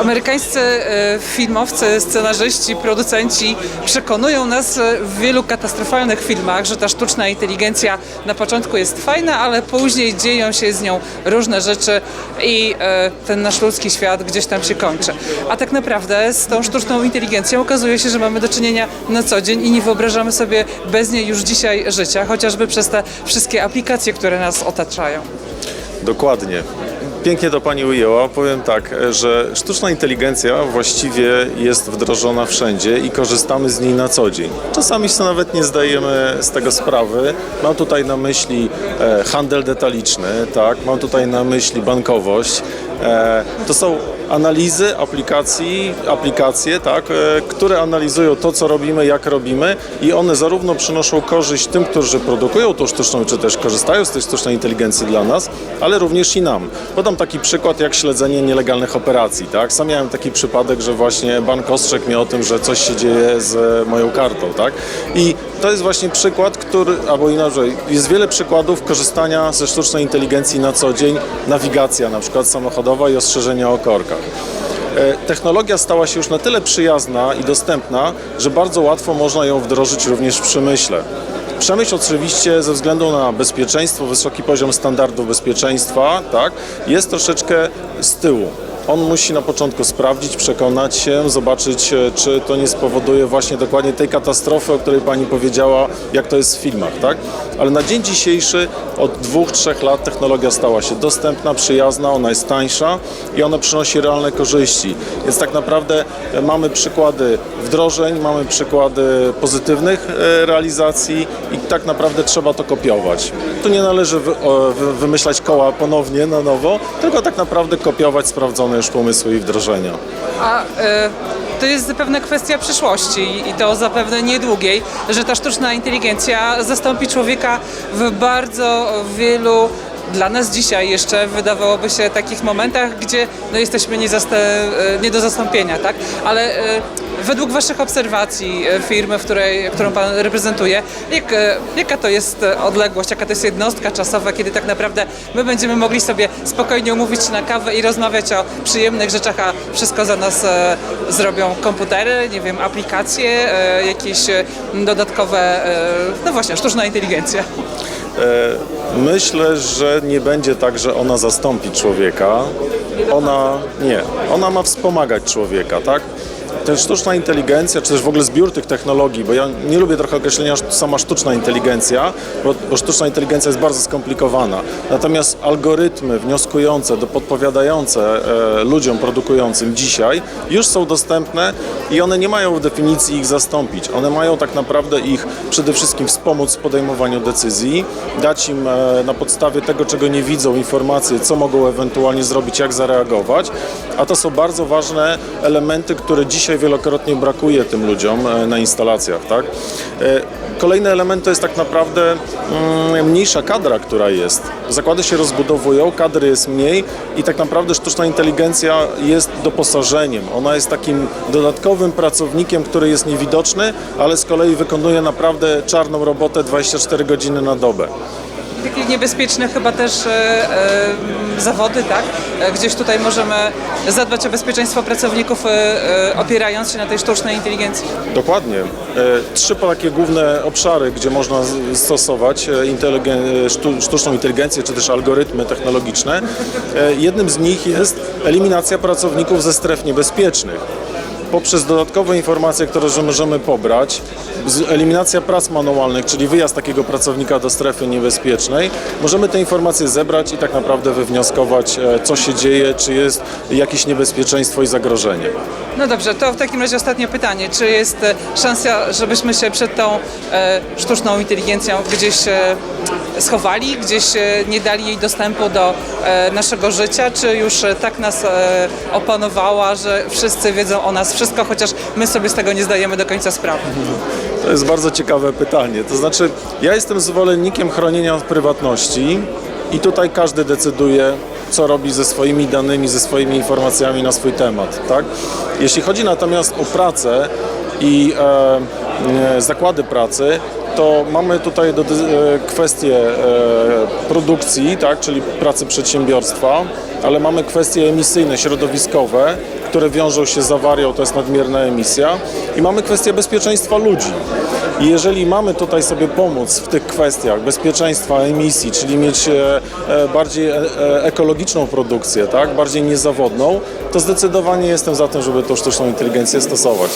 amerykańscy e, filmowcy, scenarzyści, producenci przekonują nas e, w wielu katastrofalnych filmach, że ta sztuczna inteligencja na początku jest fajna, ale później dzieją się z nią różne rzeczy i e, ten nasz ludzki świat gdzieś tam się kończy. A tak naprawdę z tą sztuczną inteligencją okazuje się, że mamy do czynienia na co dzień i nie wyobrażamy sobie bez niej już dzisiaj życia, chociażby przez te wszystkie aplikacje, które nas otaczają. Dokładnie. Pięknie to Pani ujęła. Powiem tak, że sztuczna inteligencja właściwie jest wdrożona wszędzie i korzystamy z niej na co dzień. Czasami sobie nawet nie zdajemy z tego sprawy. Mam tutaj na myśli e, handel detaliczny, tak? mam tutaj na myśli bankowość. E, to są analizy aplikacji, aplikacje, tak, e, które analizują to, co robimy, jak robimy i one zarówno przynoszą korzyść tym, którzy produkują tą sztuczną, czy też korzystają z tej sztucznej inteligencji dla nas, ale również i nam. Podam taki przykład jak śledzenie nielegalnych operacji. Tak? Sam miałem taki przypadek, że właśnie bank ostrzegł mnie o tym, że coś się dzieje z moją kartą. Tak? I to jest właśnie przykład, który, albo inaczej, jest wiele przykładów korzystania ze sztucznej inteligencji na co dzień. Nawigacja na przykład samochodowa i ostrzeżenia o korkach. E, Technologia stała się już na tyle przyjazna i dostępna, że bardzo łatwo można ją wdrożyć również w przemyśle. Przemysł oczywiście ze względu na bezpieczeństwo, wysoki poziom standardów bezpieczeństwa, tak, jest troszeczkę z tyłu. On musi na początku sprawdzić, przekonać się, zobaczyć, e, czy to nie spowoduje właśnie dokładnie tej katastrofy, o której Pani powiedziała, jak to jest w filmach, tak? Ale na dzień dzisiejszy od dwóch, trzech lat technologia stała się dostępna, przyjazna, ona jest tańsza i ona przynosi realne korzyści. Więc tak naprawdę e, mamy przykłady wdrożeń, mamy przykłady pozytywnych e, realizacji i tak naprawdę trzeba to kopiować. Tu nie należy wymyślać koła ponownie na nowo, tylko tak naprawdę kopiować sprawdzone już pomysły i wdrożenia. A e, to jest zapewne kwestia przyszłości i to zapewne niedługiej, że ta sztuczna inteligencja zastąpi człowieka w bardzo wielu dla nas dzisiaj jeszcze wydawałoby się takich momentach, gdzie no, jesteśmy nie, e, nie do zastąpienia, tak? Ale e, według Waszych obserwacji e, firmy, w której, którą Pan reprezentuje, jak, jaka to jest odległość, jaka to jest jednostka czasowa, kiedy tak naprawdę my będziemy mogli sobie spokojnie umówić na kawę i rozmawiać o przyjemnych rzeczach, a wszystko za nas zrobią komputery, nie wiem, aplikacje, jakieś dodatkowe, no właśnie, sztuczna inteligencja. E, Myślę, że nie będzie tak, że ona zastąpi człowieka. Ona nie. Ona ma wspomagać człowieka, tak? Ten sztuczna inteligencja, czy też w ogóle zbiór tych technologii, bo ja nie lubię trochę określenia sama sztuczna inteligencja, bo, bo sztuczna inteligencja jest bardzo skomplikowana. Natomiast algorytmy wnioskujące, podpowiadające e, ludziom produkującym dzisiaj już są dostępne i one nie mają w definicji ich zastąpić. One mają tak naprawdę ich przede wszystkim wspomóc w podejmowaniu decyzji, dać im e, na podstawie tego, czego nie widzą, informacje, co mogą ewentualnie zrobić, jak zareagować, a to są bardzo ważne elementy, które dzisiaj wielokrotnie brakuje tym ludziom e, na instalacjach. Tak? E, Kolejny element to jest tak naprawdę mm, mniejsza kadra, która jest. Zakłady się rozbudowują, kadry jest mniej i tak naprawdę sztuczna inteligencja jest doposażeniem. Ona jest takim dodatkowym pracownikiem, który jest niewidoczny, ale z kolei wykonuje naprawdę czarną robotę 24 godziny na dobę. Takie niebezpieczne chyba też e, e, zawody, tak? E, Gdzieś tutaj możemy zadbać o bezpieczeństwo pracowników, opierając się na tej sztucznej inteligencji. Dokładnie. Trzy takie główne obszary, gdzie można stosować inteligen- sztu- sztuczną inteligencję czy też algorytmy technologiczne. Jednym z nich jest eliminacja pracowników ze stref niebezpiecznych. Poprzez dodatkowe informacje, które że możemy pobrać, eliminacja prac manualnych, czyli wyjazd takiego pracownika do strefy niebezpiecznej, możemy te informacje zebrać i tak naprawdę wywnioskować, e, co się dzieje, czy jest jakieś niebezpieczeństwo i zagrożenie. No dobrze, to w takim razie ostatnie pytanie. Czy jest e, szansa, żebyśmy się przed tą e, sztuczną inteligencją gdzieś schowali, gdzieś e, nie dali jej dostępu do e, naszego życia, czy już e, tak nas opanowała, że wszyscy wiedzą o nas wszystko, chociaż my sobie z tego nie zdajemy do końca sprawy? To jest bardzo ciekawe pytanie. To znaczy, ja jestem zwolennikiem chronienia prywatności i tutaj każdy decyduje, co robi ze swoimi danymi, ze swoimi informacjami na swój temat. Tak? Jeśli chodzi natomiast o pracę i e, zakłady pracy, to mamy tutaj do, e, kwestie e, produkcji, tak, czyli pracy przedsiębiorstwa, ale mamy kwestie emisyjne, środowiskowe, które wiążą się z awarią, to jest nadmierna emisja. I mamy kwestię bezpieczeństwa ludzi. I jeżeli mamy tutaj sobie pomóc w tych kwestiach bezpieczeństwa emisji, czyli mieć e, bardziej ekologiczną produkcję, tak, bardziej niezawodną, to zdecydowanie jestem za tym, żeby tą sztuczną inteligencję stosować.